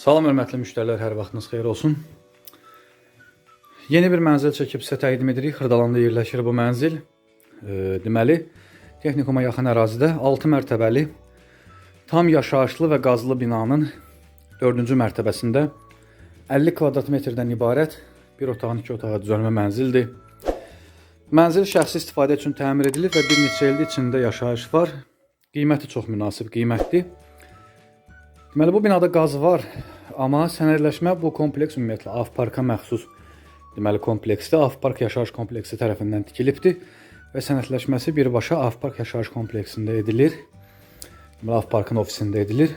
Salam hörmətli müştərilər, hər vaxtınız xeyir olsun. Yeni bir mənzil çəkib sizə təqdim edirik. Xırdalanda yerləşir bu mənzil. E, deməli, texnikuma yaxın ərazidə 6 mərtəbəli tam yaşayışlı və qazlı binanın 4-cü mərtəbəsində 50 kvadrat metrdən ibarət bir otağın iki otağa düzəlmə mənzildir. Mənzil şəxsi istifadə üçün təmir edilib və bir neçə ildir içində yaşayış var. Qiyməti çox münasib qiymətdir. Deməli bu binada qaz var, amma sənədləşmə bu kompleks ümumiyyətlə Avparka məxsus deməli kompleksdə Avpark yaşayış kompleksi tərəfindən tikilibdir və sənədləşməsi birbaşa Avpark yaşayış kompleksində edilir. Deməli Avparkın ofisində edilir.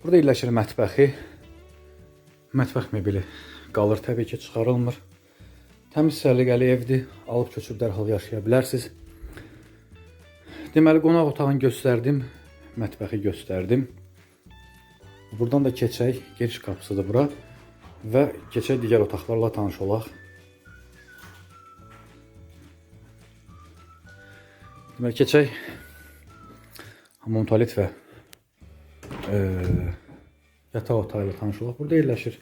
Burada yerləşir mətbəxi. Mətbəx mebeli qalır təbii ki, çıxarılmır. Təmiz səliqəli evdir. Alıb köçüb dərhal yaşaya bilərsiniz. Deməli qonaq otağını göstərdim, mətbəxi göstərdim. Buradan da keçək, giriş qapısıdır bura və keçək digər otaqlarla tanış olaq. Deməli keçək hamam tualet və e, yataq otağı tanış olaq. Burada yerləşir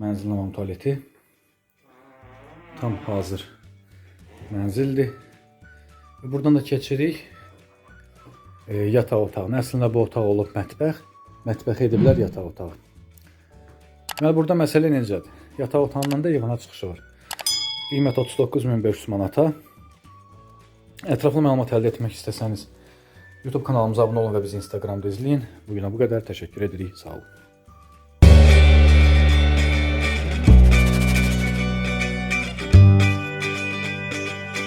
mənzilin hamam tualeti. Tam hazır mənzildir. Buradan da keçirik e, yataq otağına. Əslində bu otaq olub mətbəx. Mətbəxi ediblər yataq otağı. Deməli burada məsələ necədir? Yataq otağından da eyvana çıxışı var. Qiymət 39500 manata. Ətraflı məlumat əldə etmək istəsəniz YouTube kanalımıza abunə olun və bizi Instagramda izləyin. Bu günə bu qədər. Təşəkkür edirik. Sağ olun.